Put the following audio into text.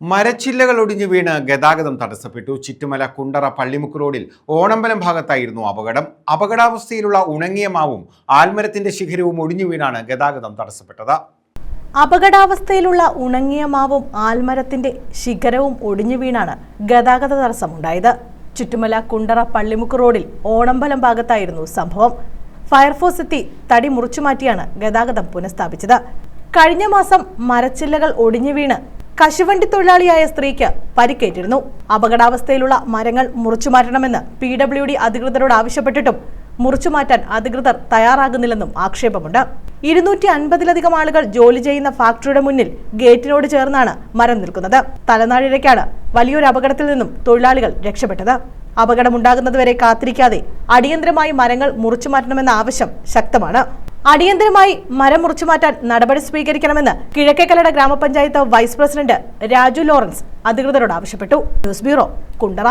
മരച്ചില്ലകൾ ഒടിഞ്ഞു വീണ് ഗതാഗതം തടസ്സപ്പെട്ടു. ചുറ്റുമല കുണ്ടറ പള്ളിമുക്ക് റോഡിൽ ഓണമ്പലം ഭാഗത്തായിരുന്നു അപകടം. അപകടാവസ്ഥയിലുള്ള ഉണങ്ങിയ മാവും ആൽമരത്തിന്റെ ശിഖരവും ഒടിഞ്ഞു വീണാണ് ഗതാഗതം തടസ്സപ്പെട്ടത്. അപകടാവസ്ഥയിലുള്ള ഉണങ്ങിയ മാവും ആൽമരത്തിന്റെ ശിഖരവും ഒടിഞ്ഞു വീണാണ് ഗതാഗത തടസ്സമുണ്ടായത്. ചുറ്റുമല കുണ്ടറ പള്ളിമുക്ക് റോഡിൽ ഓണമ്പലം ഭാഗത്തായിരുന്നു സംഭവം. ഫയർഫോഴ്സ് എത്തി തടി മുറിച്ചുമാറ്റിയാണ് ഗതാഗതം പുനഃസ്ഥാപിച്ചത്. കഴിഞ്ഞ മാസം മരച്ചില്ലകൾ ഒടിഞ്ഞു വീണ് കശുവണ്ടി തൊഴിലാളിയായ സ്ത്രീക്ക് പരിക്കേറ്റിരുന്നു. അപകടാവസ്ഥയിലുള്ള മരങ്ങൾ മുറിച്ചു മാറ്റണമെന്ന് പി ഡബ്ല്യു ഡി അധികൃതരോട് ആവശ്യപ്പെട്ടിട്ടും മുറിച്ചു മാറ്റാൻ അധികൃതർ തയ്യാറാകുന്നില്ലെന്നും ആക്ഷേപമുണ്ട്. ഇരുന്നൂറ്റി അൻപതിലധികം ആളുകൾ ജോലി ചെയ്യുന്ന ഫാക്ടറിയുടെ മുന്നിൽ ഗേറ്റിനോട് ചേർന്നാണ് മരം നിൽക്കുന്നത്. തലനാഴിഴയ്ക്കാണ് വലിയൊരു അപകടത്തിൽ നിന്നും തൊഴിലാളികൾ രക്ഷപ്പെട്ടത്. അപകടമുണ്ടാകുന്നതുവരെ കാത്തിരിക്കാതെ അടിയന്തരമായി മരങ്ങൾ മുറിച്ചു മാറ്റണമെന്ന ആവശ്യം ശക്തമാണ്. അടിയന്തരമായി മരം മുറിച്ചു മാറ്റാൻ നടപടി സ്വീകരിക്കണമെന്ന് കിഴക്കേക്കലട ഗ്രാമപഞ്ചായത്ത് വൈസ് പ്രസിഡന്റ് രാജു ലോറൻസ് അധികൃതരോട് ആവശ്യപ്പെട്ടു. News bureau Kundara.